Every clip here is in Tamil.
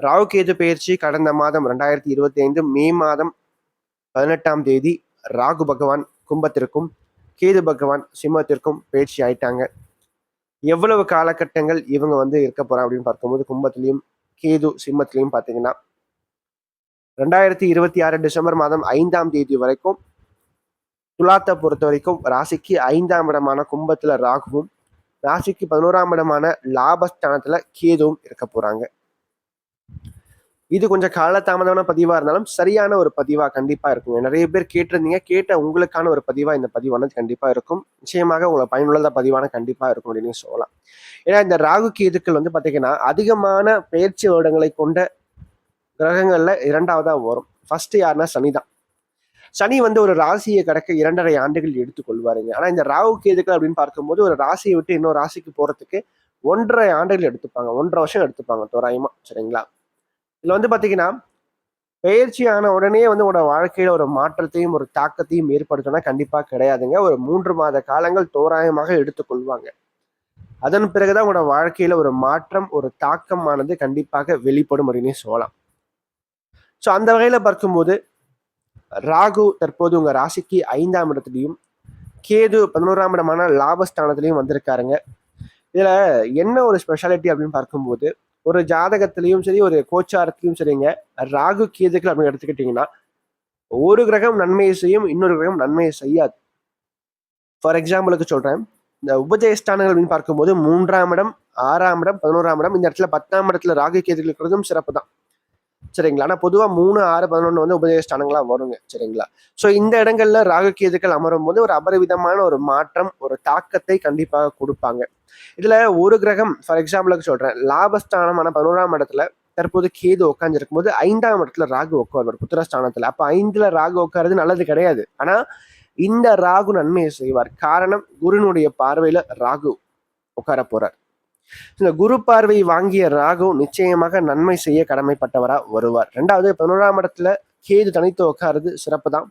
ராகு கேது பயிற்சி கடந்த மாதம் ரெண்டாயிரத்தி இருபத்தி ஐந்து மே மாதம் பதினெட்டாம் தேதி ராகு பகவான் கும்பத்திற்கும் கேது பகவான் சிம்மத்திற்கும் பயிற்சி ஆயிட்டாங்க. எவ்வளவு காலகட்டங்கள் இவங்க வந்து இருக்க போறாங்க அப்படின்னு பார்க்கும்போது கும்பத்திலையும் கேது சிம்மத்திலையும் பார்த்தீங்கன்னா ரெண்டாயிரத்தி இருபத்தி ஆறு டிசம்பர் மாதம் ஐந்தாம் தேதி வரைக்கும் துலாத்தை பொறுத்த வரைக்கும் ராசிக்கு ஐந்தாம் இடமான கும்பத்துல ராகுவும் ராசிக்கு பதினோராம் இடமான லாபஸ்தானத்துல கேதுவும் இருக்க போறாங்க. இது கொஞ்சம் காலதாமதமான பதிவாக இருந்தாலும் சரியான ஒரு பதிவாக கண்டிப்பாக இருக்குங்க. நிறைய பேர் கேட்டிருந்தீங்க. கேட்ட உங்களுக்கான ஒரு பதிவாக இந்த பதிவானது கண்டிப்பாக இருக்கும். நிச்சயமாக உங்களை பயனுள்ளதாக பதிவான கண்டிப்பாக இருக்கும் அப்படின்னு சொல்லலாம். ஏன்னா இந்த ராகு கேதுக்கள் வந்து பார்த்தீங்கன்னா அதிகமான பயிற்சி வருடங்களை கொண்ட கிரகங்களில் இரண்டாவதாக வரும். ஃபர்ஸ்ட் யாருன்னா சனி தான். சனி வந்து ஒரு ராசியை கடக்க இரண்டரை ஆண்டுகள் எடுத்துக்கொள்வாருங்க. ஆனால் இந்த ராகு கேதுக்கள் அப்படின்னு பார்க்கும்போது ஒரு ராசியை விட்டு இன்னொரு ராசிக்கு போகிறதுக்கு ஒன்றரை ஆண்டுகள் எடுத்துப்பாங்க. ஒன்றரை வருஷம் எடுத்துப்பாங்க தோராயமாக சரிங்களா? இதில் வந்து பார்த்தீங்கன்னா பயிற்சி ஆன உடனே வந்து உங்களோட வாழ்க்கையில் ஒரு மாற்றத்தையும் ஒரு தாக்கத்தையும் ஏற்படுத்தினா கண்டிப்பாக கிடையாதுங்க. ஒரு மூன்று மாத காலங்கள் தோராயமாக எடுத்துக்கொள்வாங்க அதன் பிறகுதான் உங்களோட வாழ்க்கையில் ஒரு மாற்றம் ஒரு தாக்கமானது கண்டிப்பாக வெளிப்படும் அப்படின்னு சொல்லலாம். ஸோ அந்த வகையில் பார்க்கும்போது ராகு தற்போது உங்கள் ராசிக்கு ஐந்தாம் இடத்துலையும் கேது பதினோராம் இடமான லாபஸ்தானத்துலையும் வந்திருக்காருங்க. இதில் என்ன ஒரு ஸ்பெஷாலிட்டி அப்படின்னு பார்க்கும்போது ஒரு ஜாதகத்திலையும் சரி ஒரு கோச்சாரத்திலையும் சரிங்க ராகு கேதுக்கள் அப்படின்னு எடுத்துக்கிட்டிங்கன்னா ஒரு கிரகம் நன்மையை செய்யும் இன்னொரு கிரகம் நன்மையை செய்யாது. ஃபார் எக்ஸாம்பிளுக்கு சொல்கிறேன் இந்த உபஜயஸ்தானங்கள் அப்படின்னு பார்க்கும்போது மூன்றாம் இடம் ஆறாம் இடம் பதினோராம் இடம் இந்த இடத்துல பத்தாம் இடத்துல ராகு கேதுகள் இருக்கிறதும் சிறப்பு தான் சரிங்களா? ஆனால் பொதுவாக மூணு ஆறு பதினொன்று வந்து உபஜயஸ்தானங்களா வருங்க. சரிங்களா? ஸோ இந்த இடங்கள்ல ராகு கேதுக்கள் அமரும் போது ஒரு அபரிவிதமான ஒரு மாற்றம் ஒரு தாக்கத்தை கண்டிப்பாக கொடுப்பாங்க. இதில் ஒரு கிரகம் ஃபார் எக்ஸாம்பிளுக்கு சொல்கிறேன் லாபஸ்தானமான பதினோராம் இடத்துல தற்போது கேது உட்காந்துருக்கும் போது ஐந்தாம் இடத்துல ராகு உட்காருவார் புத்திரஸ்தானத்தில் அப்போ ஐந்தில் ராகு உட்காருது நல்லது கிடையாது. ஆனால் இந்த ராகு நன்மையை செய்வார். காரணம் குருனுடைய பார்வையில் ராகு உட்கார போறார். இந்த குரு பார்வை வாங்கிய ராகு நிச்சயமாக நன்மை செய்ய கடமைப்பட்டவரா வருவார். ரெண்டாவது பதினோராம் இடத்துல கேது தனித்து உட்காருது சிறப்பு தான்.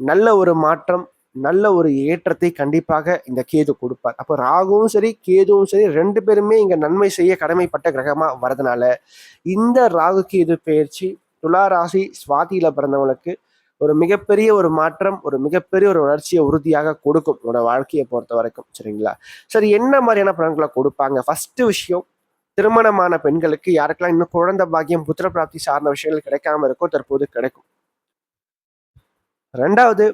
நல்ல ஒரு மாற்றம் நல்ல ஒரு ஏற்றத்தை கண்டிப்பாக இந்த கேது கொடுப்பார். அப்போ ராகுவும் சரி கேதுவும் சரி ரெண்டு பேருமே இங்க நன்மை செய்ய கடமைப்பட்ட கிரகமா வரதுனால இந்த ராகு கேது பயிற்சி துலா ராசி சுவாதியில பிறந்தவங்களுக்கு ஒரு மிகப்பெரிய ஒரு மாற்றம் ஒரு மிகப்பெரிய ஒரு வளர்ச்சியை உறுதியாக கொடுக்கும் உங்களோட வாழ்க்கையை பொறுத்த வரைக்கும் சரிங்களா? சரி என்ன மாதிரியான பலன்களை கொடுப்பாங்க? ஃபர்ஸ்ட் விஷயம் திருமணமான பெண்களுக்கு யாருக்கெல்லாம் இன்னும் குழந்தை பாக்கியம் புத்திர பிராப்தி சார்ந்த விஷயங்கள் கிடைக்காம இருக்கோ தற்போது கிடைக்கும். ரெண்டாவது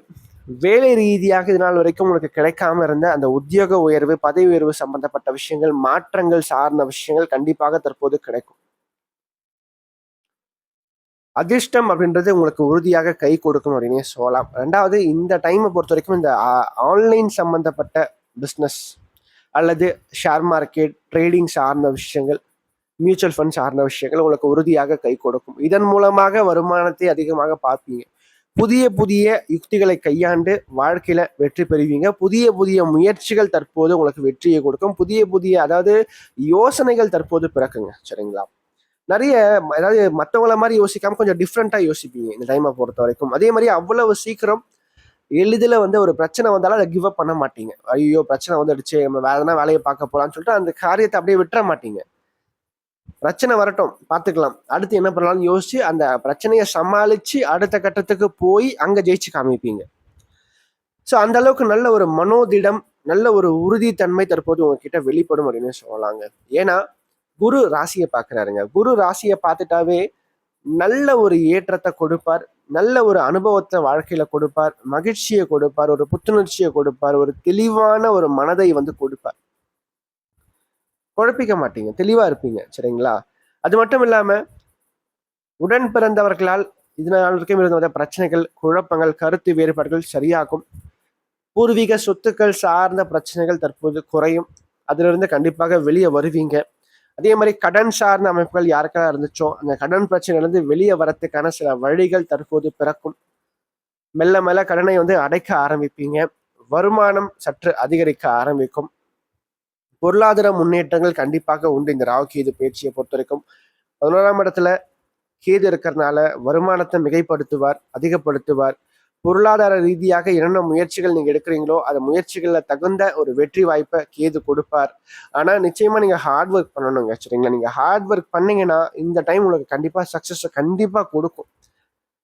வேலை ரீதியாக இது நாள் வரைக்கும் உங்களுக்கு கிடைக்காம இருந்த அந்த உத்தியோக உயர்வு பதவி உயர்வு சம்பந்தப்பட்ட விஷயங்கள் மாற்றங்கள் சார்ந்த விஷயங்கள் கண்டிப்பாக தற்போது கிடைக்கும். அதிர்ஷ்டம் அப்படின்றது உங்களுக்கு உறுதியாக கை கொடுக்கும் அப்படின்னே சொல்லலாம். ரெண்டாவது இந்த டைமை பொறுத்த வரைக்கும் இந்த ஆன்லைன் சம்பந்தப்பட்ட பிஸ்னஸ் அல்லது ஷேர் மார்க்கெட் ட்ரேடிங் சார்ந்த விஷயங்கள் மியூச்சுவல் ஃபண்ட் சார்ந்த விஷயங்கள் உங்களுக்கு உறுதியாக கை கொடுக்கும். இதன் மூலமாக வருமானத்தை அதிகமாக பார்ப்பீங்க. புதிய புதிய யுக்திகளை கையாண்டு வாழ்க்கையில வெற்றி பெறுவீங்க. புதிய புதிய முயற்சிகள் தற்போது உங்களுக்கு வெற்றியை கொடுக்கும். புதிய புதிய அதாவது யோசனைகள் தற்போது பிறக்குங்க. சரிங்களா? நிறைய அதாவது மற்றவங்கள மாதிரி யோசிக்காம கொஞ்சம் டிஃப்ரெண்ட்டாக யோசிப்பீங்க இந்த டைமை பொறுத்த வரைக்கும். அதே மாதிரி அவ்வளவு சீக்கிரம் எளிதில் வந்து ஒரு பிரச்சனை வந்தாலும் அதை கிவ் அப் பண்ண மாட்டீங்க. ஐயோ பிரச்சனை வந்துடுச்சு நம்ம வேற எதனா வேலையை பார்க்க போகலான்னு சொல்லிட்டு அந்த காரியத்தை அப்படியே விட்டுற மாட்டீங்க. பிரச்சனை வரட்டும் பார்த்துக்கலாம். அடுத்து என்ன பண்ணலாம்னு யோசிச்சு அந்த பிரச்சனையை சமாளித்து அடுத்த கட்டத்துக்கு போய் அங்கே ஜெயிச்சு காமிப்பீங்க. ஸோ அந்த அளவுக்கு நல்ல ஒரு மனோதிடம் நல்ல ஒரு உறுதித்தன்மை தற்போது உங்ககிட்ட வெளிப்படும் அப்படின்னு சொல்லலாங்க. ஏன்னா குரு ராசியை பார்க்குறாருங்க. குரு ராசியை பார்த்துட்டாவே நல்ல ஒரு ஏற்றத்தை கொடுப்பார். நல்ல ஒரு அனுபவத்தை வாழ்க்கையில கொடுப்பார். மகிழ்ச்சியை கொடுப்பார். ஒரு புத்துணர்ச்சியை கொடுப்பார். ஒரு தெளிவான ஒரு மனதை வந்து கொடுப்பார். குழப்பிக்க மாட்டீங்க. தெளிவா இருப்பீங்க. சரிங்களா? அது மட்டும் இல்லாம உடன் பிறந்தவர்களால் இதனால் வரைக்கும் இருந்த பிரச்சனைகள் குழப்பங்கள் கருத்து வேறுபாடுகள் சரியாகும். பூர்வீக சொத்துக்கள் சார்ந்த பிரச்சனைகள் தற்போது குறையும். அதிலிருந்து கண்டிப்பாக வெளியே வருவீங்க. அதே மாதிரி கடன் சார்ந்த அமைப்புகள் யாருக்கெல்லாம் இருந்துச்சோ அந்த கடன் பிரச்சனையிலிருந்து வெளியே வரத்துக்கான சில வழிகள் தற்போது பிறக்கும். மெல்ல மெல்ல கடனை வந்து அடைக்க ஆரம்பிப்பீங்க. வருமானம் சற்று அதிகரிக்க ஆரம்பிக்கும். பொருளாதார முன்னேற்றங்கள் கண்டிப்பாக உண்டு. இந்த ராகு கேது பயிற்சியை பொறுத்த வரைக்கும் பதினோராம் இடத்துல கேது இருக்கிறதுனால வருமானத்தை மிகைப்படுத்துவார் அதிகப்படுத்துவார். பொருளாதார ரீதியாக என்னென்ன முயற்சிகள் நீங்கள் எடுக்கிறீங்களோ அந்த முயற்சிகளில் தகுந்த ஒரு வெற்றி வாய்ப்பை கேது கொடுப்பார். ஆனால் நிச்சயமாக நீங்கள் ஹார்ட் ஒர்க் பண்ணணுங்க சரிங்களா? நீங்கள் ஹார்ட் ஒர்க் பண்ணீங்கன்னா இந்த டைம் உங்களுக்கு கண்டிப்பாக சக்ஸஸை கண்டிப்பாக கொடுக்கும்.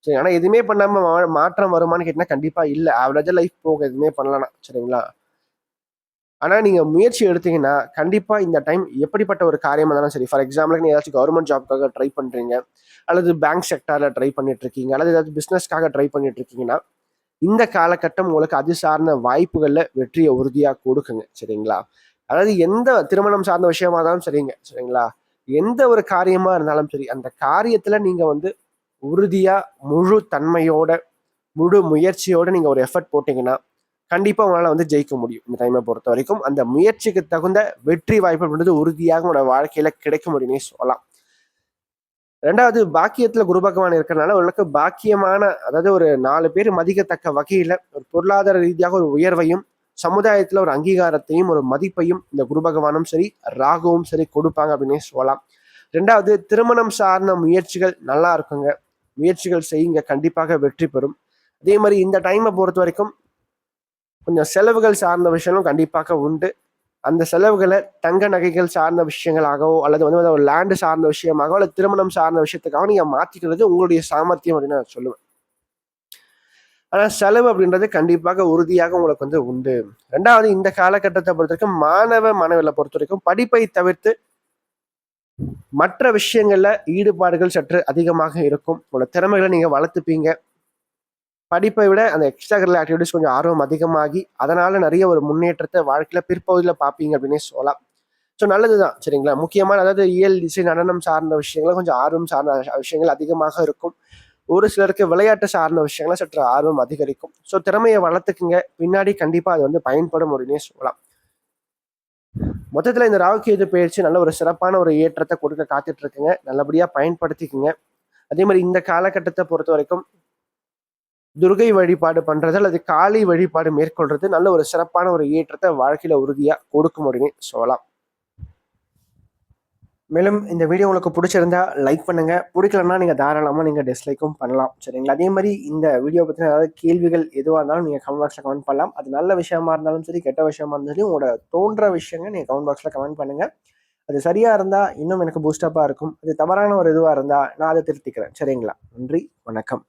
சரி ஆனால் எதுவுமே பண்ணாமல் மாற்றம் வருமானு கேட்டிங்கன்னா கண்டிப்பாக இல்லை. ஆவரேஜாக லைஃப் போக எதுவுமே பண்ணலாம் சரிங்களா? ஆனால் நீங்கள் முயற்சி எடுத்தீங்கன்னா கண்டிப்பாக இந்த டைம் எப்படிப்பட்ட ஒரு காரியமாக இருந்தாலும் சரி ஃபார் எக்ஸாம்பிளுக்கு நீங்கள் ஏதாச்சும் கவர்மெண்ட் ஜாப்க்காக ட்ரை பண்ணுறீங்க அல்லது பேங்க் செக்டாரில் ட்ரை பண்ணிட்டு இருக்கீங்க அல்லது ஏதாவது பிஸ்னஸ்க்காக ட்ரை பண்ணிட்டு இருக்கீங்கன்னா இந்த காலகட்டம் உங்களுக்கு அது சார்ந்த வாய்ப்புகளில் வெற்றியை உறுதியாக கொடுக்குங்க சரிங்களா? அதாவது எந்த திருமணம் சார்ந்த விஷயமா இருந்தாலும் சரிங்க சரிங்களா? எந்த ஒரு காரியமாக இருந்தாலும் சரி அந்த காரியத்தில் நீங்கள் வந்து உறுதியாக முழு தன்மையோட முழு முயற்சியோடு நீங்கள் ஒரு எஃபர்ட் போட்டிங்கன்னா கண்டிப்பாக உங்களால் வந்து ஜெயிக்க முடியும் இந்த டைமை பொறுத்த வரைக்கும். அந்த முயற்சிக்கு தகுந்த வெற்றி வாய்ப்பு அப்படின்றது உறுதியாக உங்களோட வாழ்க்கையில் கிடைக்க முடியும்னே சொல்லலாம். ரெண்டாவது பாக்கியத்தில் குரு பகவான் இருக்கிறனால உங்களுக்கு பாக்கியமான அதாவது ஒரு நாலு பேர் மதிக்கத்தக்க வகையில் ஒரு பொருளாதார ரீதியாக ஒரு உயர்வையும் சமுதாயத்தில் ஒரு அங்கீகாரத்தையும் ஒரு மதிப்பையும் இந்த குரு பகவானும் சரி ராகுவும் சரி கொடுப்பாங்க அப்படின்னே சொல்லலாம். ரெண்டாவது திருமணம் சார்ந்த முயற்சிகள் நல்லா இருக்குங்க. முயற்சிகள் செய்யுங்க. கண்டிப்பாக வெற்றி பெறும். அதே மாதிரி இந்த டைமை பொறுத்த வரைக்கும் கொஞ்சம் செலவுகள் சார்ந்த விஷயங்களும் கண்டிப்பாக உண்டு. அந்த செலவுகளை தங்க நகைகள் சார்ந்த விஷயங்களாகவோ அல்லது வந்து ஒரு லேண்டு சார்ந்த விஷயமாகவோ அல்லது திருமணம் சார்ந்த விஷயத்துக்காக நீங்கள் மாற்றிக்கிறது உங்களுடைய சாமர்த்தியம் அப்படின்னு நான் சொல்லுவேன். ஆனால் செலவு அப்படின்றது கண்டிப்பாக உறுதியாக உங்களுக்கு வந்து உண்டு. ரெண்டாவது இந்த காலகட்டத்தை பொறுத்த வரைக்கும் மாணவ மாணவர்களை பொறுத்த வரைக்கும் படிப்பை தவிர்த்து மற்ற விஷயங்கள்ல ஈடுபாடுகள் சற்று அதிகமாக இருக்கும். உங்களோட திறமைகளை நீங்க வளர்த்துப்பீங்க. படிப்பை விட அந்த எக்ஸ்ட்ரா கரிக்குலர் ஆக்டிவிட்டிஸ் கொஞ்சம் ஆர்வம் அதிகமாகி அதனால நிறைய ஒரு முன்னேற்றத்தை வாழ்க்கையில பிற்பகுதியில் பார்ப்பீங்க அப்படின்னே சொல்லலாம். ஸோ நல்லதுதான் சரிங்களா? முக்கியமான அதாவது இயல் இசை நடனம் சார்ந்த விஷயங்கள் கொஞ்சம் ஆர்வம் சார்ந்த விஷயங்கள் அதிகமாக இருக்கும். ஒரு சிலருக்கு விளையாட்டு சார்ந்த விஷயங்களை சற்று ஆர்வம் அதிகரிக்கும். ஸோ திறமையை வளர்த்துக்குங்க. பின்னாடி கண்டிப்பாக அது வந்து பயன்படும் அப்படின்னே சொல்லலாம். மொத்தத்தில் இந்த ராகுகேது பயிற்சி நல்ல ஒரு சிறப்பான ஒரு ஏற்றத்தை கொடுக்க காத்துட்டு இருக்குங்க. நல்லபடியாக பயன்படுத்திக்குங்க. அதே மாதிரி இந்த காலகட்டத்தை பொறுத்த வரைக்கும் துர்கை வழிபாடு பண்ணுறது அல்லது காளி வழிபாடு மேற்கொள்றது நல்ல ஒரு சிறப்பான ஒரு ஏற்றத்தை வாழ்க்கையில் உறுதியாக கொடுக்கும் அப்படின்னு சொல்லலாம். மேலும் இந்த வீடியோ உங்களுக்கு பிடிச்சிருந்தா லைக் பண்ணுங்க. பிடிக்கலன்னா நீங்கள் தாராளமாக நீங்கள் டிஸ்லைக்கும் பண்ணலாம். சரிங்களா? அதே மாதிரி இந்த வீடியோ பற்றின ஏதாவது கேள்விகள் எதுவாக இருந்தாலும் நீங்கள் கமெண்ட் பாக்ஸில் கமெண்ட் பண்ணலாம். அது நல்ல விஷயமா இருந்தாலும் சரி கெட்ட விஷயமா இருந்தாலும் உங்களோட தோன்ற விஷயங்கள் நீங்கள் கமெண்ட் பாக்ஸில் கமெண்ட் பண்ணுங்க. அது சரியாக இருந்தால் இன்னும் எனக்கு பூஸ்டப்பாக இருக்கும். அது தவறான ஒரு இதுவாக இருந்தால் நான் அதை திருத்திக்கிறேன். சரிங்களா? நன்றி வணக்கம்.